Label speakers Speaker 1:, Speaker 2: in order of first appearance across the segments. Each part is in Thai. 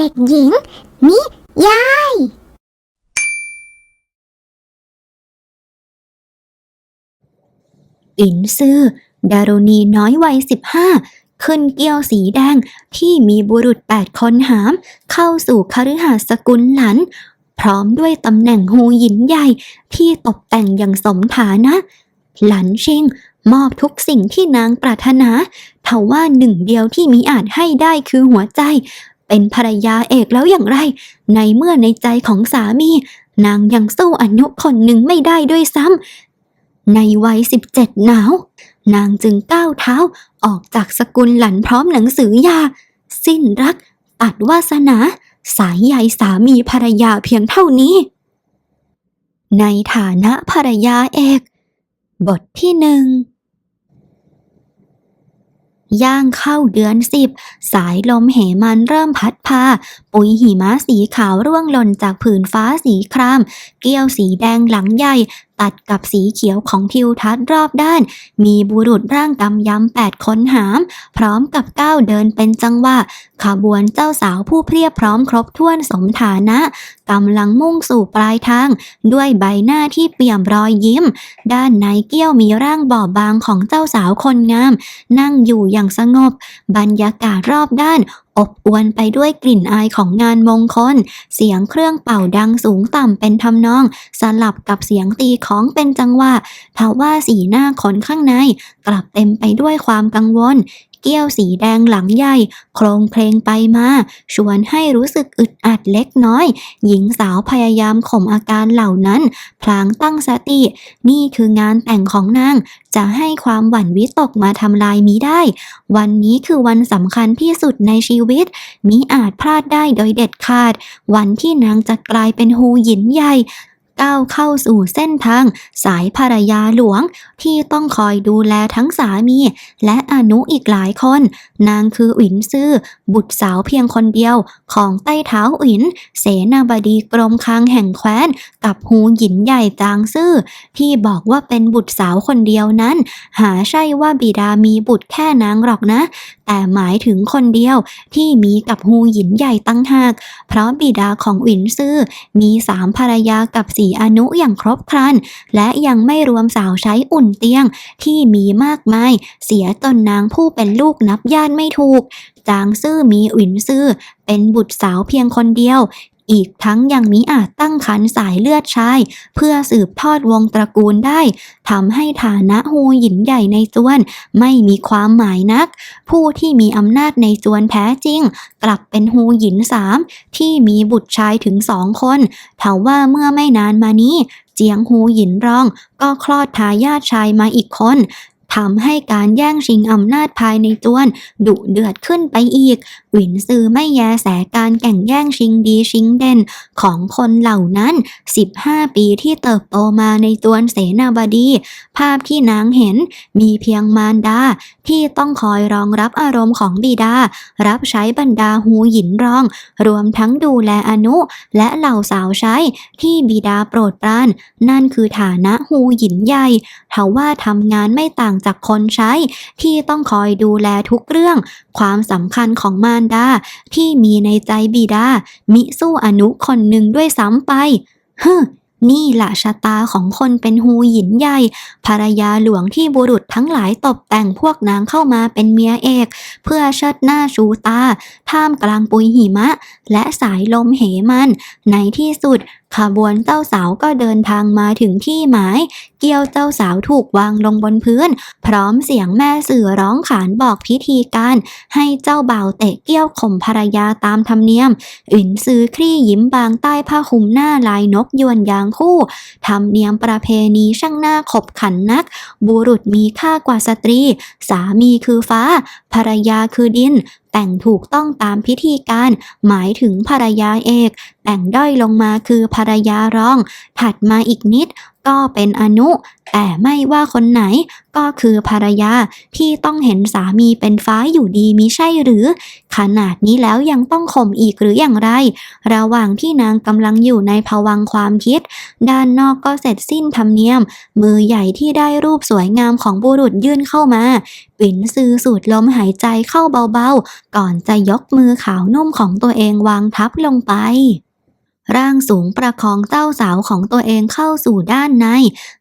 Speaker 1: เด็กหญิง นิยาย
Speaker 2: อินซือดารุณีน้อยวัยสิบห้าขึ้นเกี้ยวสีแดงที่มีบุรุษแปดคนหาม เข้าสู่คฤหาสกุลหลัน พร้อมด้วยตำแหน่งฮูหยินใหญ่ที่ตกแต่งอย่างสมฐานะ หลันชิงมอบทุกสิ่งที่นางปรารถนาทว่าหนึ่งเดียวที่มิอาจให้ได้คือหัวใจ เป็นภรรยาเอกแล้วอย่างไร ในเมื่อในใจของสามี นางยังสู้อนุคนหนึ่งไม่ได้ด้วยซ้ำในวัยสิบเจ็ดหนาว นางจึงก้าวเท้าออกจากสกุลหลันพร้อมหนังสือยา สิ้นรักตัดวาสนา สายใยสามีภรรยาเพียงเท่านี้ ในฐานะภรรยาเอก บทที่หนึ่ง ย่างเข้าเดือนสิบสายลมเหมันเริ่มพัดพา ปุ๋ยหิมะสีขาวร่วงหล่นจากผืนฟ้าสีคราม เกี้ยวสีแดงหลังใหญ่ตัดกับสีเขียวของทิวทัศน์รอบด้าน มีบุรุษร่างกำยำแปดคนหาม พร้อมกับก้าวเดินเป็นจังหวะ ขบวนเจ้าสาวผู้เพรียบพร้อมครบถ้วนสมฐานะ กำลังมุ่งสู่ปลายทาง ด้วยใบหน้าที่เปี่ยมรอยยิ้ม ด้านในเกี้ยวมีร่างบอบบางของเจ้าสาวคนงาม นั่งอยู่อย่างสงบ บรรยากาศรอบด้านอบอวลไปด้วยกลิ่นอายของงานมงคล เสียงเครื่องเป่าดังสูงต่ำเป็นทำนอง สลับกับเสียงตีของเป็นจังหวะทว่าสีหน้าคนข้างใน กลับเต็มไปด้วยความกังวล เกี้ยวสีแดงหลังใหญ่ โครงเพลงไปมา ชวนให้รู้สึกอึดอัดเล็กน้อย หญิงสาวพยายามข่มอาการเหล่านั้น พลางตั้งสติ นี่คืองานแต่งของนาง จะให้ความหวั่นวิตกมาทำลายมิได้ วันนี้คือวันสำคัญที่สุดในชีวิต มิอาจพลาดได้โดยเด็ดขาด วันที่นางจะกลายเป็นฮูหยินใหญ่ ก้าวเข้าสู่เส้นทาง สายภรรยาหลวง ที่ต้องคอยดูแลทั้งสามี และอนุอีกหลายคน นางคืออินซื่อ บุตรสาวเพียงคนเดียว ของใต้เท้าอิน เสนาบดีกรมคลังแห่งแคว้น กับฮูหยินใหญ่จางซื่อ ที่บอกว่าเป็นบุตรสาวคนเดียวนั้น หาใช่ว่าบิดามีบุตรแค่นางหรอกนะ แต่หมายถึงคนเดียวที่มีกับฮูหยินใหญ่ตั้งหาก เพราะบิดาของอินซื่อมีสามภรรยากับสี่อนุอย่างครบครัน และยังไม่รวมสาวใช้อุ่นเตียงที่มีมากมาย เสียตนนางผู้เป็นลูกนับญาติไม่ถูก จางซื่อมีอินซื่อเป็นบุตรสาวเพียงคนเดียว อีกทั้งยังมิอาจตั้งครรภ์สายเลือดชาย เพื่อสืบทอดวงตระกูลได้ทำให้ฐานะฮูหยินใหญ่ในจวน ไม่มีความหมายนัก ผู้ที่มีอำนาจในจวนแท้จริง กลับเป็นฮูหยินสามที่มีบุตรชายถึงสองคนเทว่าเมื่อไม่นานมานี้ เจียงฮูหยินรองก็คลอดทายาทชายมาอีกคน ทำให้การแย่งชิงอำนาจภายในจวน ดุเดือดขึ้นไปอีก หวินซือไม่แยแสการแข่งแย่งชิงดีชิงเด่นของคนเหล่านั้น 15 ปีที่เติบโตมาในจวนเสนาบดี ภาพที่นางเห็นมีเพียงมารดา ที่ต้องคอยรองรับอารมณ์ของบิดา รับใช้บรรดาหูหยินรอง รวมทั้งดูแลอนุ และเหล่าสาวใช้ที่บิดาโปรดปราน นั่นคือฐานะหูหยินใหญ่ทว่าทำงานไม่ต่างจากคนใช้ ที่ต้องคอยดูแลทุกเรื่อง ความสำคัญของมารดา ที่มีในใจบิดา มิสู้อนุคนหนึ่งด้วยซ้ำไปฮึนี่แหละชะตาของคนเป็นฮูหยินใหญ่ ภรรยาหลวงที่บุรุษทั้งหลายตบแต่งพวกนางเข้ามาเป็นเมียเอก เพื่อเชิดหน้าชูตา ท่ามกลางปุยหิมะ และสายลมเหมัน ในที่สุดขบวนเจ้าสาวก็เดินทางมาถึงที่หมาย เกี้ยวเจ้าสาวถูกวางลงบนพื้น พร้อมเสียงแม่สื่อร้องขานบอกพิธีการ ให้เจ้าบ่าวเตะเกี้ยวข่มภรรยาตามธรรมเนียมอินซื้อคลี่ยิ้มบางใต้ผ้าคลุมหน้าลายนกยวนยางคู่ธรรมเนียมประเพณีช่างหน้าขบขันนัก บุรุษมีค่ากว่าสตรี สามีคือฟ้า ภรรยาคือดินแต่งถูกต้องตามพิธีการ หมายถึงภรรยาเอก แต่งด้อยลงมาคือภรรยารอง ถัดมาอีกนิดก็เป็นอนุ แต่ไม่ว่าคนไหนก็คือภรรยาที่ต้องเห็นสามีเป็นฟ้าอยู่ดีมิใช่หรือ ขนาดนี้แล้วยังต้องข่มอีกหรืออย่างไร ระหว่างที่นางกำลังอยู่ในภวังความคิด ด้านนอกก็เสร็จสิ้นธรรมเนียม มือใหญ่ที่ได้รูปสวยงามของบุรุษยื่นเข้ามาปิ่นซือสูดลมหายใจเข้าเบาๆ ก่อนจะยกมือขาวนุ่มของตัวเองวางทับลงไป ร่างสูงประคองเจ้าสาวของตัวเองเข้าสู่ด้านใน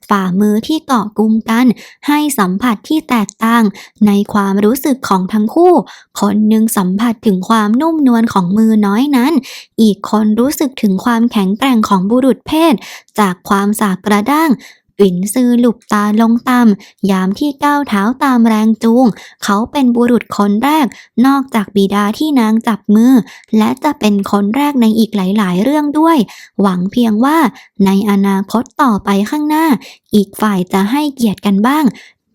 Speaker 2: ฝ่ามือที่เกาะกุมกัน ให้สัมผัสที่แตกต่าง ในความรู้สึกของทั้งคู่ คนหนึ่งสัมผัสถึงความนุ่มนวลของมือน้อยนั้น อีกคนรู้สึกถึงความแข็งแกร่งของบุรุษเพศ จากความสากกระด้าง ปิ่นซือหลุบตาลงต่ำยามที่ก้าวเท้าตามแรงจูง เขาเป็นบุรุษคนแรก นอกจากบิดาที่นางจับมือ และจะเป็นคนแรกในอีกหลาย ๆ เรื่องด้วย หวังเพียงว่าในอนาคตต่อไปข้างหน้า อีกฝ่ายจะให้เกียรติกันบ้าง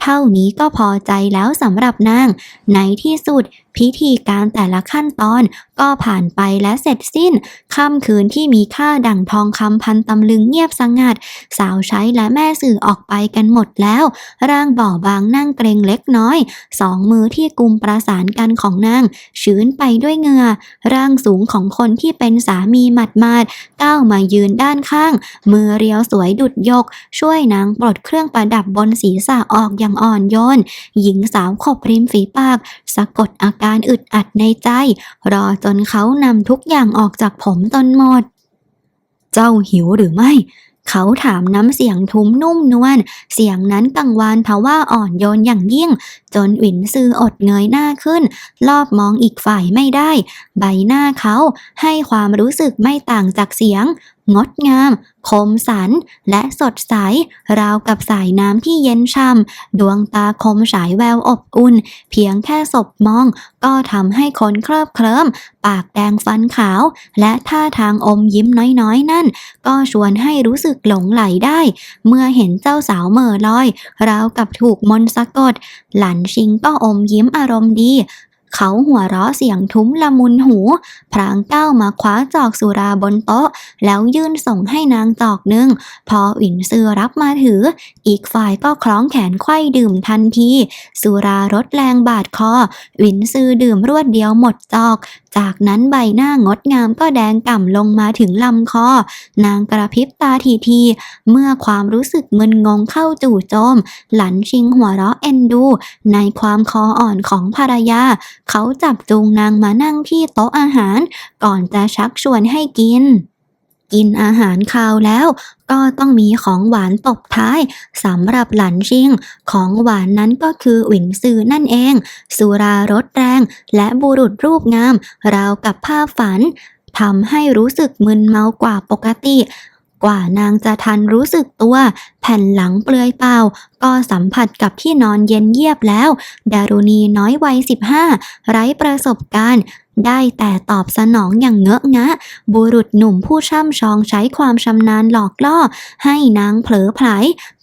Speaker 2: เท่านี้ก็พอใจแล้วสำหรับนาง ในที่สุดพิธีการแต่ละขั้นตอน ก็ผ่านไปและเสร็จสิ้นค่ำคืนที่มีค่าดั่งทองคำพันตำลึงเงียบสงัด สาวใช้และแม่สื่อออกไปกันหมดแล้ว ร่างบ่อบางนั่งเกรงเล็กน้อย สองมือที่กุมประสานกันของนางชื้นไปด้วยเหงื่อ ร่างสูงของคนที่เป็นสามีหมัดมาดก้าวมายืนด้านข้าง มือเรียวสวยดุดยก ช่วยนางปลดเครื่องประดับบนศีรษะออกอย่างอ่อนโยน หญิงสาวขบริมฝีปาก สะกดอาการอึดอัดในใจ รอจนเขานำทุกอย่างออกจากผมจนหมด เจ้าหิวหรือไม่ เขาถามน้ำเสียงทุ้มนุ่มนวล เสียงนั้นกังวานเทว่าอ่อนโยนอย่างยิ่ง จนหวินซืออดเงยหน้าขึ้น รอบมองอีกฝ่ายไม่ได้ ใบหน้าเขาให้ความรู้สึกไม่ต่างจากเสียงงดงาม คมสัน และสดใส ราวกับสายน้ำที่เย็นช่ำ ดวงตาคมฉายแววอบอุ่น เพียงแค่ศพมอง ก็ทำให้คนเคลิบเคลิ้ม ปากแดงฟันขาว และท่าทางอมยิ้มน้อยๆ นั่น ก็ชวนให้รู้สึกหลงไหลได้ เมื่อเห็นเจ้าสาวเม่อลอย ราวกับถูกมนต์สะกด หลันชิงก็อมยิ้มอารมณ์ดี เขาหัวเราะเสียงทุ้มละมุนหู พรางก้าวมาคว้าจอกสุราบนโต๊ะ แล้วยื่นส่งให้นางจอกหนึ่ง พออินซือรับมาถือ อีกฝ่ายก็คล้องแขนไข้ดื่มทันที สุรารสแรงบาดคอวินซือดื่มรวดเดียวหมดจอก จากนั้นใบหน้างดงามก็แดงก่ำลงมาถึงลำคอ นางกระพริบตาทีทีๆเมื่อความรู้สึกมึนงงเข้าจู่โจม หลันชิงหัวเราะเอ็นดู ในความคออ่อนของภรรยาเขาจับจูงนางมานั่งที่โต๊ะอาหาร ก่อนจะชักชวนให้กิน กินอาหารคาวแล้ว ก็ต้องมีของหวานตบท้ายสำหรับหลันชิง ของหวานนั้นก็คือหวินซือนั่นเอง สุรารสแรง และบุรุษรูปงาม ราวกับภาพฝันทำให้รู้สึกมึนเมากว่าปกติ กว่านางจะทันรู้สึกตัว แผ่นหลังเปลือยเปล่า ก็สัมผัสกับที่นอนเย็นเยียบแล้ว ดารุณีน้อยวัยสิบห้าไร้ประสบการณ์ได้แต่ตอบสนองอย่างเงอะงะ บุรุษหนุ่มผู้ช่ำชองใช้ความชำนาญหลอกล่อ ให้นางเผลอไผล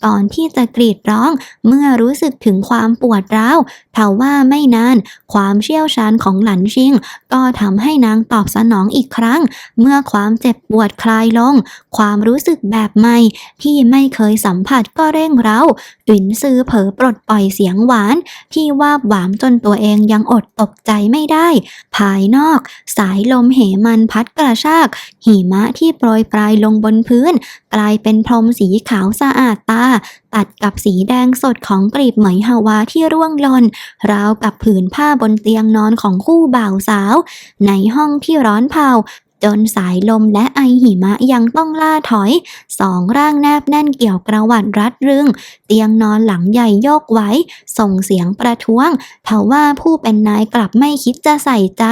Speaker 2: ก่อนที่จะกรีดร้อง เมื่อรู้สึกถึงความปวดร้าวเท่าว่าไม่นาน ความเชี่ยวชาญของหลันชิง ก็ทำให้นางตอบสนองอีกครั้ง เมื่อความเจ็บปวดคลายลง ความรู้สึกแบบใหม่ที่ไม่เคยสัมผัสก็เร่งเร้าหวินซือเผลอปลดปล่อยเสียงหวาน ที่วาบหวามจนตัวเองยังอดตกใจไม่ได้ ภายนอก สายลมเหมันพัดกระชาก หิมะที่โปรยปลายลงบนพื้น กลายเป็นพรมสีขาวสะอาดตา ตัดกับสีแดงสดของกลีบไหมฮาวาที่ร่วงหล่นราวกับผืนผ้าบนเตียงนอนของคู่บ่าวสาว ในห้องที่ร้อนเผา จนสายลมและไอหิมะยังต้องล่าถอย สองร่างแนบแน่นเกี่ยวกระหวัดรัดรึง เตียงนอนหลังใหญ่โยกไหวส่งเสียงประท้วงทว่าผู้เป็นนายกลับไม่คิดจะใส่ใจ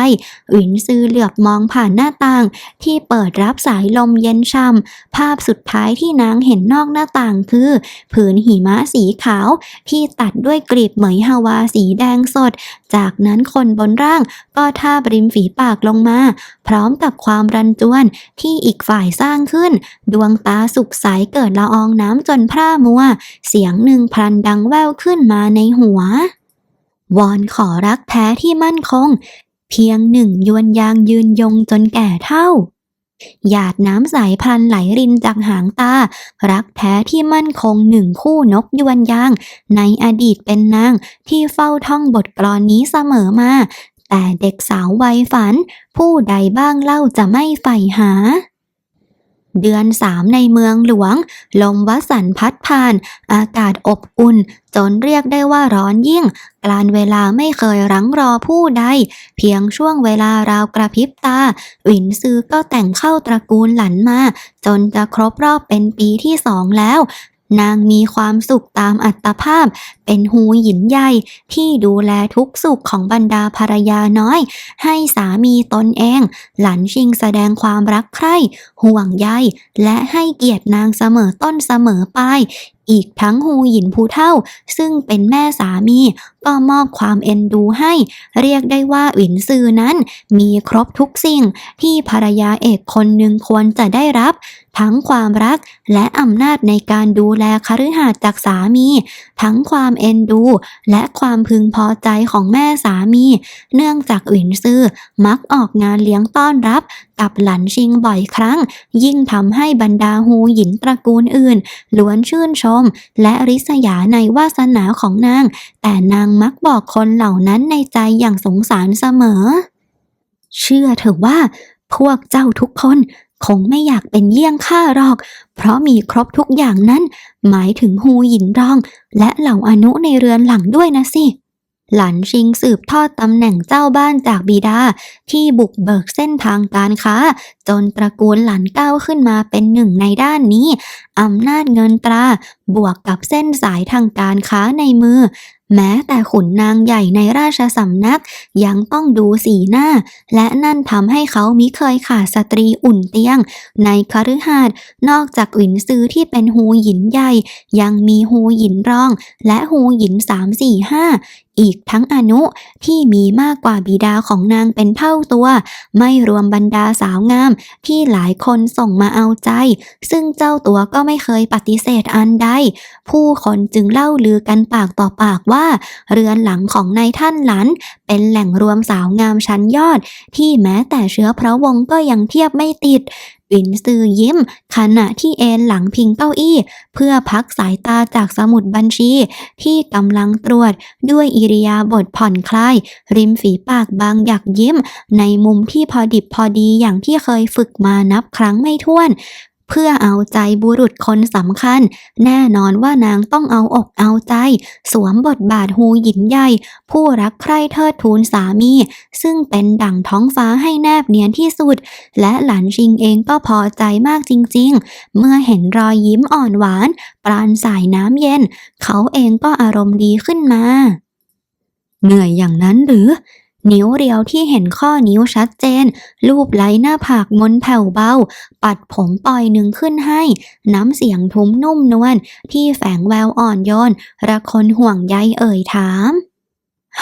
Speaker 2: หวินซือเหลือบมองผ่านหน้าต่าง ที่เปิดรับสายลมเย็นช่ำภาพสุดท้ายที่นางเห็นนอกหน้าต่างคือ ผืนหิมะสีขาว ที่ตัดด้วยกลีบเหมยฮาวาสีแดงสด จากนั้นคนบนร่างก็ท่าบริมฝีปากลงมา พร้อมกับความความรันจวนที่อีกฝ่ายสร้างขึ้น ดวงตาสุกใสเกิดละอองน้ำจนพร่ามัว เสียงหนึ่งพลันดังแว่วขึ้นมาในหัว วอนขอรักแท้ที่มั่นคง เพียงหนึ่งยวนยางยืนยงจนแก่เท่าหยาดน้ำใสพันไหลรินจากหางตา รักแท้ที่มั่นคงหนึ่งคู่นกยวนยาง ในอดีตเป็นนางที่เฝ้าท่องบทกลอนนี้เสมอมา แต่เด็กสาววัยฝัน ผู้ใดบ้างเล่าจะไม่ใฝ่หา เดือนสามในเมืองหลวง ลมวสันพัดผ่าน อากาศอบอุ่น จนเรียกได้ว่าร้อนยิ่ง กลานเวลาไม่เคยรั้งรอผู้ใด เพียงช่วงเวลาราวกระพริบตา หวินซือก็แต่งเข้าตระกูลหลันมา จนจะครบรอบเป็นปีที่สองแล้ว นางมีความสุขตามอัตภาพ เป็นหูหยินใหญ่ที่ดูแลทุกสุขของบรรดาภรรยาน้อย ให้สามีตนเอง หลันชิงแสดงความรักใคร่ ห่วงใยและให้เกียรตินางเสมอต้นเสมอปลาย อีกทั้งฮูหยินผู้เท่า ซึ่งเป็นแม่สามี ก็มอบความเอ็นดูให้ เรียกได้ว่าหวินซือนั้น มีครบทุกสิ่งที่ภรรยาเอกคนหนึ่งควรจะได้รับ ทั้งความรักและอำนาจในการดูแลคฤหาสน์จากสามี ทั้งความเอ็นดู และความพึงพอใจของแม่สามี เนื่องจากหวินซือมักออกงานเลี้ยงต้อนรับกับหลันชิงบ่อยครั้ง ยิ่งทำให้บรรดาฮูหยินตระกูลอื่น ล้วนชื่นชมและริษยาในวาสนาของนาง แต่นางมักบอกคนเหล่านั้นในใจอย่างสงสารเสมอ เชื่อเถอะว่า พวกเจ้าทุกคนคงไม่อยากเป็นเยี่ยงข้าหรอก เพราะมีครบทุกอย่างนั้น หมายถึงฮูหยินรอง และเหล่าอนุในเรือนหลังด้วยนะสิหลันชิงสืบทอดตำแหน่งเจ้าบ้านจากบิดา ที่บุกเบิกเส้นทางการค้า จนตระกูลหลันก้าวขึ้นมาเป็นหนึ่งในด้านนี้ อำนาจเงินตรา บวกกับเส้นสายทางการค้าในมือ แม้แต่ขุนนางใหญ่ในราชสำนัก ยังต้องดูสีหน้า และนั่นทำให้เขามิเคยขาดสตรีอุ่นเตียง ในคฤหาสน์นอกจากหวินซื้อที่เป็นฮูหยินใหญ่ ยังมีฮูหยินรอง และฮูหยินสามสี่ห้าอีกทั้งอนุที่มีมากกว่าบิดาของนางเป็นเท่าตัว ไม่รวมบรรดาสาวงามที่หลายคนส่งมาเอาใจ ซึ่งเจ้าตัวก็ไม่เคยปฏิเสธอันใดผู้คนจึงเล่าลือกันปากต่อปากว่า เรือนหลังของนายท่านหลัน เป็นแหล่งรวมสาวงามชั้นยอด ที่แม้แต่เชื้อพระวงศ์ก็ยังเทียบไม่ติดวินซือยิ้ม ขณะที่เอนหลังพิงเก้าอี้ เพื่อพักสายตาจากสมุดบัญชี ที่กำลังตรวจด้วยอิริยาบถผ่อนคลาย ริมฝีปากบางหยักยิ้ม ในมุมที่พอดิบพอดีอย่างที่เคยฝึกมานับครั้งไม่ถ้วน เพื่อเอาใจบุรุษคนสำคัญ แน่นอนว่านางต้องเอาอกเอาใจ สวมบทบาทฮูหยินใหญ่ ผู้รักใคร่เทิดทูนสามี ซึ่งเป็นดั่งท้องฟ้าให้แนบเนียนที่สุด และหลานชิงเองก็พอใจมากจริง ๆ เมื่อเห็นรอยยิ้มอ่อนหวาน ปราณสายน้ำเย็น เขาเองก็อารมณ์ดีขึ้นมา เหนื่อยอย่างนั้นหรือ นิ้วเรียวที่เห็นข้อนิ้วชัดเจนรูปไล้หน้าผากมนแผ่วเบา ปัดผมปล่อยหนึ่งขึ้นให้ น้ำเสียงทุ้มนุ่มนวลที่แฝงแววอ่อนโยนระคนห่วงใยเอ่ยถาม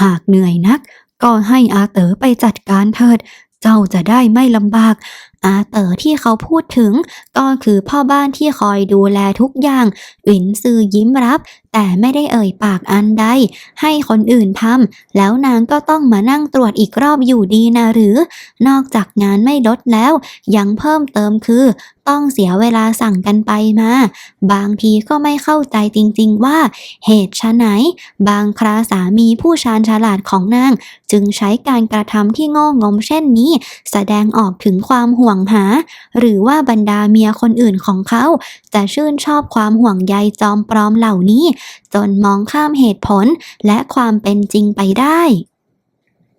Speaker 2: หากเหนื่อยนัก ก็ให้อาเต๋อไปจัดการเถิด เจ้าจะได้ไม่ลำบาก อาเต๋อที่เขาพูดถึง ก็คือพ่อบ้านที่คอยดูแลทุกอย่างหวินซือยิ้มรับ แต่ไม่ได้เอ่ยปากอันใด ให้คนอื่นทำแล้วนางก็ต้องมานั่งตรวจอีกรอบอยู่ดีนะหรือ นอกจากงานไม่ลดแล้ว ยังเพิ่มเติมคือ ต้องเสียเวลาสั่งกันไปมา บางทีก็ไม่เข้าใจจริงๆว่า เหตุชะไฉนบางคราสามีผู้ชาญฉลาดของนาง จึงใช้การกระทำที่โง่งมเช่นนี้ แสดงออกถึงความห่วงหา หรือว่าบรรดาเมียคนอื่นของเขา จะชื่นชอบความห่วงใยจอมปลอมเหล่านี้ จนมองข้ามเหตุผลและความเป็นจริงไปได้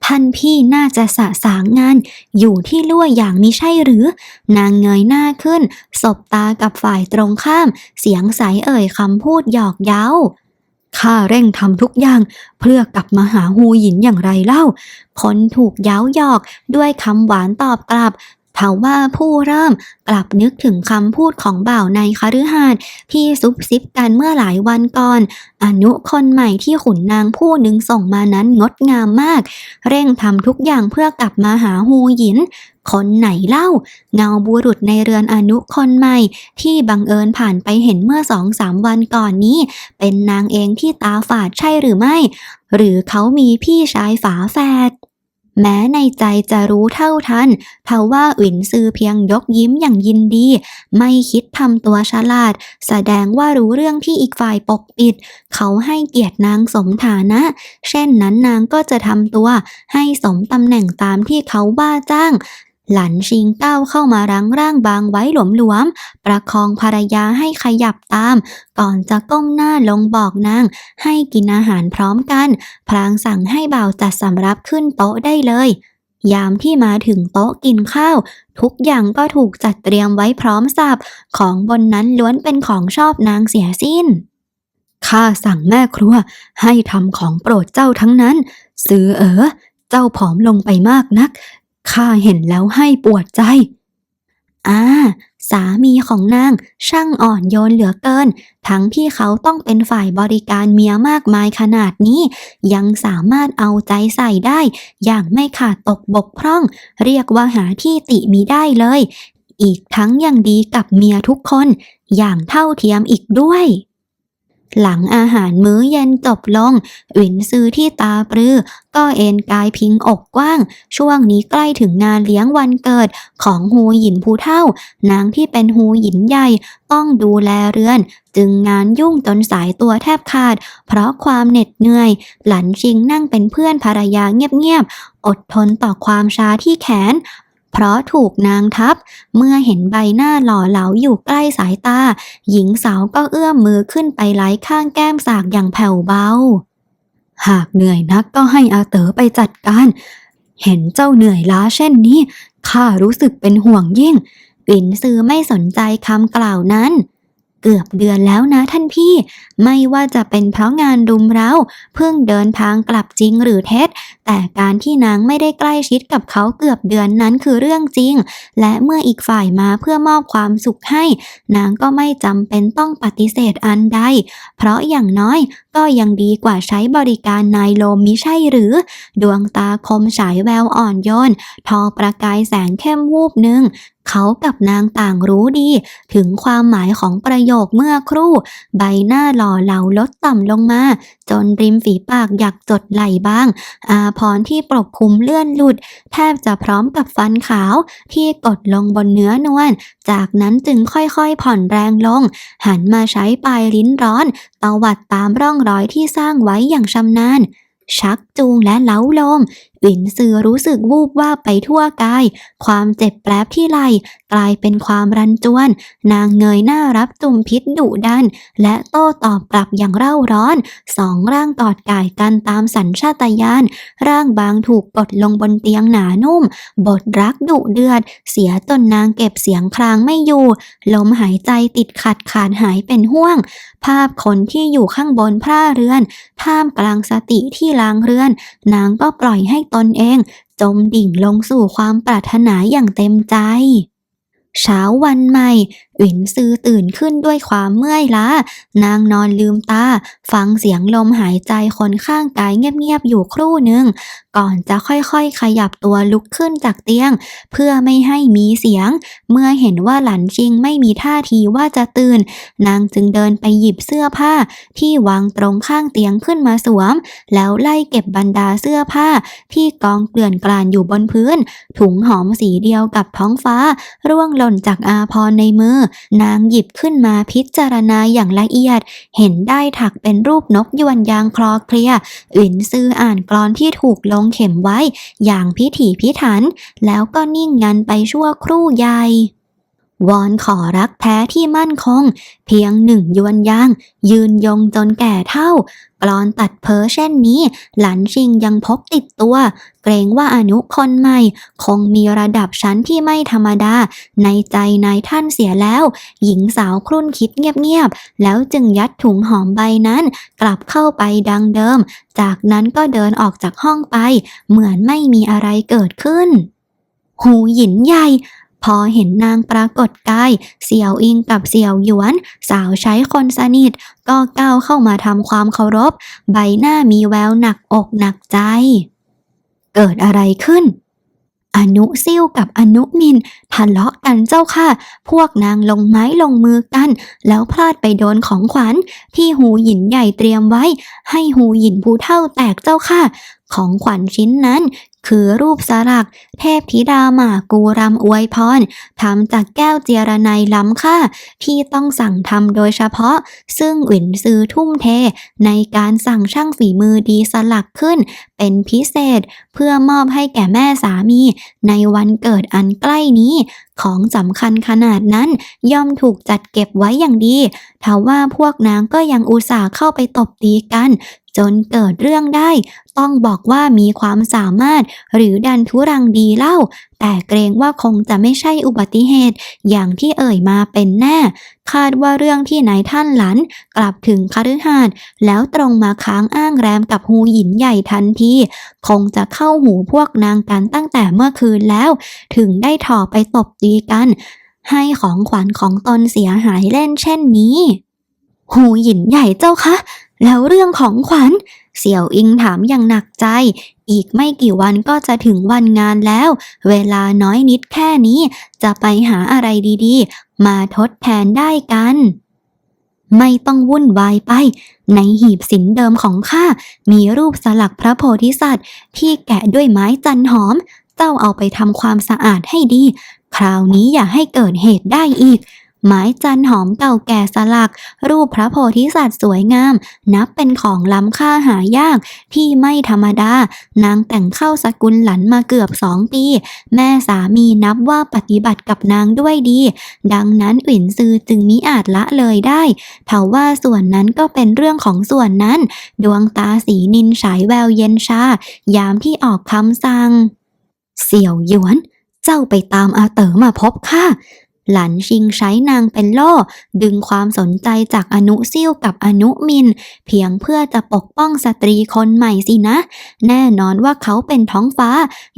Speaker 2: ท่านพี่น่าจะสะสางงาน อยู่ที่ลั่วอย่างมิใช่หรือ นางเงยหน้าขึ้น สบตากับฝ่ายตรงข้าม เสียงใสเอ่ยคำพูดหยอกเย้าข้าเร่งทำทุกอย่าง เพื่อกลับมาหาฮูหยินอย่างไรเล่าคนถูกเย้าหยอกด้วยคำหวานตอบกลับ ทว่าผู้เริ่มกลับนึกถึงคำพูดของบ่าวในคฤหาสน์ที่ซุบซิบกันเมื่อหลายวันก่อน อนุคนใหม่ที่ขุนนางผู้หนึ่งส่งมานั้นงดงามมาก เร่งทำทุกอย่างเพื่อกลับมาหาฮูหยิน คนไหนเล่า เงาบุรุษในเรือนอนุคนใหม่ ที่บังเอิญผ่านไปเห็นเมื่อสองสามวันก่อนนี้ เป็นนางเองที่ตาฝาดใช่หรือไม่ หรือเขามีพี่ชายฝาแฝด แม้ในใจจะรู้เท่าทันทว่าหวินซือเพียงยกยิ้มอย่างยินดี ไม่คิดทำตัวฉลาด แสดงว่ารู้เรื่องที่อีกฝ่ายปกปิด เขาให้เกียรตินางสมฐานะ เช่นนั้นนางก็จะทำตัว ให้สมตำแหน่งตามที่เขาบ้าจ้าง หลันชิงก้าเข้ามารั้งร่างบางไว้หลวมๆ ประคองภรรยาให้ขยับตาม ก่อนจะก้มหน้าลงบอกนาง ให้กินอาหารพร้อมกันพลางสั่งให้บ่าวจัดสำรับขึ้นโต๊ะได้เลย ยามที่มาถึงโต๊ะกินข้าว ทุกอย่างก็ถูกจัดเตรียมไว้พร้อมสับ ของบนนั้นล้วนเป็นของชอบนางเสียสิ้นข้าสั่งแม่ครัว ให้ทำของโปรดเจ้าทั้งนั้น ซื้อเอ๋อเจ้าผอมลงไปมากนัก ข้าเห็นแล้วให้ปวดใจ อ่า สามีของนางช่างอ่อนโยนเหลือเกิน ทั้งที่เขาต้องเป็นฝ่ายบริการเมียมากมายขนาดนี้ ยังสามารถเอาใจใส่ได้ อย่างไม่ขาดตกบกพร่อง เรียกว่าหาที่ติมีได้เลย อีกทั้งยังดีกับเมียทุกคน อย่างเท่าเทียมอีกด้วย หลังอาหารมื้อเย็นจบลงหวินซื้อที่ตาปรือ ก็เอนกายพิงอกกว้าง ช่วงนี้ใกล้ถึงงานเลี้ยงวันเกิดของฮูหยินผู้เท่า นางที่เป็นฮูหยินใหญ่ต้องดูแลเรือน จึงงานยุ่งจนสายตัวแทบขาด เพราะความเหน็ดเหนื่อย หลันชิงนั่งเป็นเพื่อนภรรยาเงียบๆอดทนต่อความชาที่แขน เพราะถูกนางทับ เมื่อเห็นใบหน้าหล่อเหลาอยู่ใกล้สายตา หญิงสาวก็เอื้อมมือขึ้นไปไล้ข้างแก้มสากอย่างแผ่วเบา หากเหนื่อยนักก็ให้อาเต๋อไปจัดการ เห็นเจ้าเหนื่อยล้าเช่นนี้ข้ารู้สึกเป็นห่วงยิ่ง ปิ่นซือไม่สนใจคำกล่าวนั้น เกือบเดือนแล้วนะท่านพี่ ไม่ว่าจะเป็นเพราะงานรุมเร้าเพิ่งเดินทางกลับจริงหรือเท็จ แต่การที่นางไม่ได้ใกล้ชิดกับเขาเกือบเดือนนั้นคือเรื่องจริง และเมื่ออีกฝ่ายมาเพื่อมอบความสุขให้ นางก็ไม่จำเป็นต้องปฏิเสธอันใด เพราะอย่างน้อยก็ยังดีกว่าใช้บริการนายโลมมิใช่หรือ ดวงตาคมฉายแววอ่อนโยน ทอประกายแสงเข้มวูบหนึ่ง เขากับนางต่างรู้ดี ถึงความหมายของประโยคเมื่อครู่ ใบหน้าหล่อเหลาลดต่ำลงมา จนริมฝีปากอยากจดไหลบ้าง อาพรที่ปกคลุมเลื่อนหลุด แทบจะพร้อมกับฟันขาวที่กดลงบนเนื้อนวลจากนั้นจึงค่อยๆผ่อนแรงลง หันมาใช้ปลายลิ้นร้อนตวัดตามร่องรอยที่สร้างไว้อย่างชำนาญชักจูงและเล้าลม หวินซือรู้สึกวูบว่าไปทั่วกาย ความเจ็บแปลบที่ไหลกลายเป็นความรันจวน นางเงยหน้ารับจุมพิษดุดัน และโต้ตอบกลับอย่างเร่าร้อน สองร่างกอดก่ายกันตามสัญชาตญาณร่างบางถูกกดลงบนเตียงหนานุ่ม บทรักดุเดือด เสียจนนางเก็บเสียงครางไม่อยู่ ลมหายใจติดขัดขาดหายเป็นห่วง ภาพคนที่อยู่ข้างบนพร่าเรือนท่ามกลางสติที่ลางเรือน นางก็ปล่อยให้ตนเอง จมดิ่งลงสู่ความปรารถนาอย่างเต็มใจ เช้าวันใหม่หวินซือตื่นขึ้นด้วยความเมื่อยล้า นางนอนลืมตา ฟังเสียงลมหายใจคนข้างกายเงียบๆอยู่ครู่หนึ่ง ก่อนจะค่อยๆขยับตัวลุกขึ้นจากเตียง เพื่อไม่ให้มีเสียง เมื่อเห็นว่าหลันชิงไม่มีท่าทีว่าจะตื่น นางจึงเดินไปหยิบเสื้อผ้า ที่วางตรงข้างเตียงขึ้นมาสวม แล้วไล่เก็บบรรดาเสื้อผ้า ที่กองเกลื่อนกลาดอยู่บนพื้น ถุงหอมสีเดียวกับท้องฟ้า ร่วงหล่นจากอาพรในมือนางหยิบขึ้นมาพิจารณาอย่างละเอียด เห็นได้ถักเป็นรูปนกยวนยางคลอเคลียหวินซื้ออ่านกรอนที่ถูกลงเข็มไว้ อย่างพิถีพิถัน แล้วก็นิ่งงันไปชั่วครู่ใหญ่ วอนขอรักแท้ที่มั่นคง เพียงหนึ่งยวนยาง ยืนยงจนแก่เท่ากลอนตัดเพอเช่นนี้ หลันชิงยังพกติดตัว เกรงว่าอนุคนใหม่ คงมีระดับชั้นที่ไม่ธรรมดา ในใจนายท่านเสียแล้ว หญิงสาวครุ่นคิดเงียบๆ แล้วจึงยัดถุงหอมใบนั้น กลับเข้าไปดังเดิม จากนั้นก็เดินออกจากห้องไป เหมือนไม่มีอะไรเกิดขึ้น หูหยินใหญ่ พอเห็นนางปรากฏกายเสี่ยวอิงกับเสี่ยวหยวน สาวใช้คนสนิท ก็ก้าวเข้ามาทำความเคารพ ใบหน้ามีแววหนักอกหนักใจ เกิดอะไรขึ้น อนุซิ่วกับอนุมินทะเลาะกันเจ้าค่ะ พวกนางลงไม้ลงมือกัน แล้วพลาดไปโดนของขวัญ ที่หูหยินใหญ่เตรียมไว้ ให้หูหยินผู้เท่าแตกเจ้าค่ะของขวัญชิ้นนั้น คือรูปสลัก เทพธิดาหมากูรำอวยพรทำจากแก้วเจียรไนล้ำค่า ที่ต้องสั่งทำโดยเฉพาะ ซึ่งหวินซือทุ่มเท ในการสั่งช่างฝีมือดีสลักขึ้น เป็นพิเศษเพื่อมอบให้แก่แม่สามี ในวันเกิดอันใกล้นี้ของสำคัญขนาดนั้น ย่อมถูกจัดเก็บไว้อย่างดีทว่าพวกนางก็ยังอุตส่าห์เข้าไปตบตีกัน จนเกิดเรื่องได้ ต้องบอกว่ามีความสามารถหรือดันทุรังดีเล่า แต่เกรงว่าคงจะไม่ใช่อุบัติเหตุ อย่างที่เอ่ยมาเป็นแน่ คาดว่าเรื่องที่นายท่านหลัน กลับถึงคฤหาสน์แล้วตรงมาค้างอ้างแรมกับฮูหยินใหญ่ทันที คงจะเข้าหูพวกนางกันตั้งแต่เมื่อคืนแล้ว ถึงได้ถอไปตบตีกัน ให้ของขวัญของตนเสียหายเล่นเช่นนี้ หูหยินใหญ่เจ้าคะแล้วเรื่องของขวัญ เสี่ยวอิงถามอย่างหนักใจ อีกไม่กี่วันก็จะถึงวันงานแล้ว เวลาน้อยนิดแค่นี้ จะไปหาอะไรดีๆ มาทดแทนได้กัน ไม่ต้องวุ่นวายไป ในหีบสินเดิมของข้า มีรูปสลักพระโพธิสัตว์ ที่แกะด้วยไม้จันหอม เจ้าเอาไปทำความสะอาดให้ดี คราวนี้อย่าให้เกิดเหตุได้อีก ไม้จันหอมเก่าแก่สลัก รูปพระโพธิสัตว์สวยงาม นับเป็นของล้ำค่าหายากที่ไม่ธรรมดา นางแต่งเข้าสกุลหลันมาเกือบสองปี แม่สามีนับว่าปฏิบัติกับนางด้วยดี ดังนั้นอุ่นซือจึงมิอาจละเลยได้เถาว่าส่วนนั้นก็เป็นเรื่องของส่วนนั้น ดวงตาสีนินฉายแววเย็นชา ยามที่ออกคำสั่ง เสี่ยวหยวน เจ้าไปตามอาเต๋อมาพบข้า หลันชิงใช้นางเป็นล่อดึงความสนใจจากอนุซิ่วกับอนุมิน เพียงเพื่อจะปกป้องสตรีคนใหม่สินะ แน่นอนว่าเขาเป็นท้องฟ้า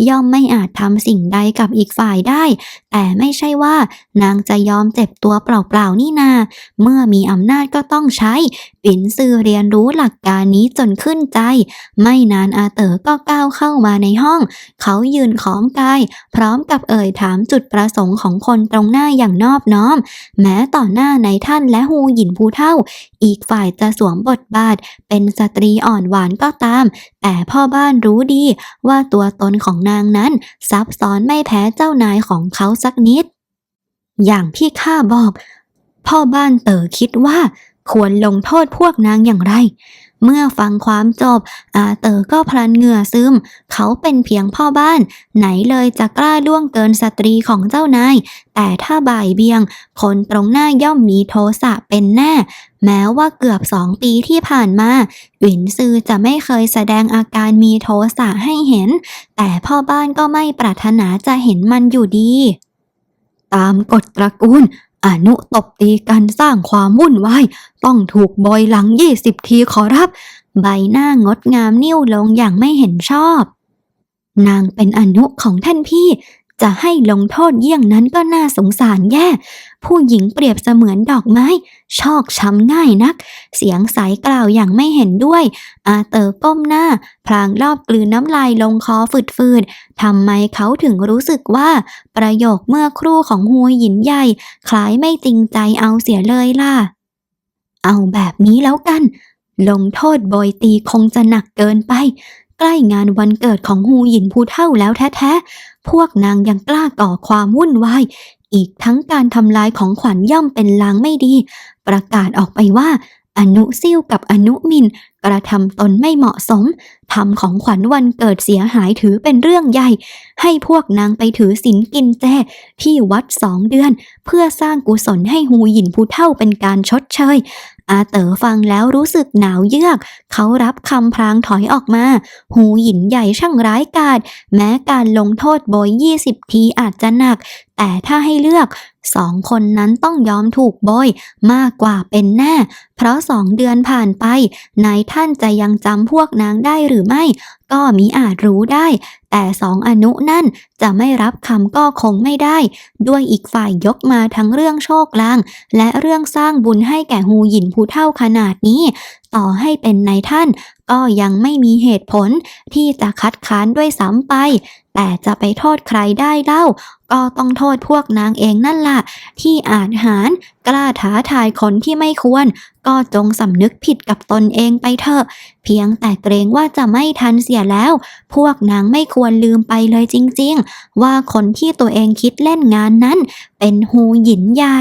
Speaker 2: ย่อมไม่อาจทำสิ่งใดกับอีกฝ่ายได้ แต่ไม่ใช่ว่า นางจะยอมเจ็บตัวเปล่าๆนี่นา เมื่อมีอำนาจก็ต้องใช้ปินซือเรียนรู้หลักการนี้จนขึ้นใจ ไม่นานอาเต๋อก็ก้าวเข้ามาในห้อง เขายืนค้อมกาย พร้อมกับเอ่ยถามจุดประสงค์ของคนตรงหน้าอย่างนอบน้อม แม้ต่อหน้าในท่านและฮูหยินผู้เท่า อีกฝ่ายจะสวมบทบาท เป็นสตรีอ่อนหวานก็ตาม แต่พ่อบ้านรู้ดีว่าตัวตนของนางนั้น ซับซ้อนไม่แพ้เจ้านายของเขาสักนิด อย่างที่ข้าบอก พ่อบ้านเต๋อคิดว่าควรลงโทษพวกนางอย่างไร เมื่อฟังความจบ อาเต๋อก็พลันเหงื่อซึม เขาเป็นเพียงพ่อบ้าน ไหนเลยจะกล้าล่วงเกินสตรีของเจ้านาย แต่ถ้าบ่ายเบียง คนตรงหน้าย่อมมีโทสะเป็นแน่ แม้ว่าเกือบสองปีที่ผ่านมาหวินซือจะไม่เคยแสดงอาการมีโทสะให้เห็น แต่พ่อบ้านก็ไม่ปรารถนาจะเห็นมันอยู่ดี ตามกฎตระกูล อนุตบตีกันสร้างความวุ่นวายต้องถูกบอยหลังยี่สิบทีขอรับ ใบหน้างดงามนิ่วลงอย่างไม่เห็นชอบ นางเป็นอนุของท่านพี่ จะให้ลงโทษเยี่ยงนั้นก็น่าสงสารแย่ ผู้หญิงเปรียบเสมือนดอกไม้ ชอกช้ำง่ายนัก เสียงใสกล่าวอย่างไม่เห็นด้วย อาเตอร์ก้มหน้า พลางรอบกลืนน้ำลายลงคอฝืดๆทำไมเขาถึงรู้สึกว่า ประโยคเมื่อครู่ของฮัวหยินใหญ่ คล้ายไม่จริงใจเอาเสียเลยล่ะ เอาแบบนี้แล้วกัน ลงโทษบอยตีคงจะหนักเกินไปใกล้งานวันเกิดของฮูหยินผู้เท่าแล้วแท้ๆ พวกนางยังกล้าก่อความวุ่นวายอีกทั้งการทำลายของขวัญย่อมเป็นลางไม่ดี ประกาศออกไปว่า อนุซิ่วกับอนุมิน กระทำตนไม่เหมาะสมทำของขวัญวันเกิดเสียหายถือเป็นเรื่องใหญ่ ให้พวกนางไปถือศีลกินแจที่วัดสองเดือน เพื่อสร้างกุศลให้ฮูหยินผู้เท่าเป็นการชดเชย อาเต๋อฟังแล้วรู้สึกหนาวเยือก เขารับคำพรางถอยออกมา หูหยินใหญ่ช่างร้ายกาจแม้การลงโทษโบยยี่สิบทีอาจจะหนัก แต่ถ้าให้เลือกสองคนนั้นต้องยอมถูกโบยมากกว่าเป็นแน่ เพราะสองเดือนผ่านไป นายท่านจะยังจำพวกนางได้หรือไม่ ก็มิอาจรู้ได้ แต่สองอนุนั่นจะไม่รับคำก็คงไม่ได้ ด้วยอีกฝ่ายยกมาทั้งเรื่องโชคลาง และเรื่องสร้างบุญให้แก่ฮูหยินผู้เท่าขนาดนี้ ต่อให้เป็นนายท่าน ก็ยังไม่มีเหตุผลที่จะคัดค้านด้วยซ้ำไปแต่จะไปโทษใครได้เล่า ก็ต้องโทษพวกนางเองนั่นล่ะ ที่อาจหารกล้าท้าทายคนที่ไม่ควร ก็จงสำนึกผิดกับตนเองไปเถอะ เพียงแต่เกรงว่าจะไม่ทันเสียแล้ว พวกนางไม่ควรลืมไปเลยจริงๆ ว่าคนที่ตัวเองคิดเล่นงานนั้น เป็นหูหยินใหญ่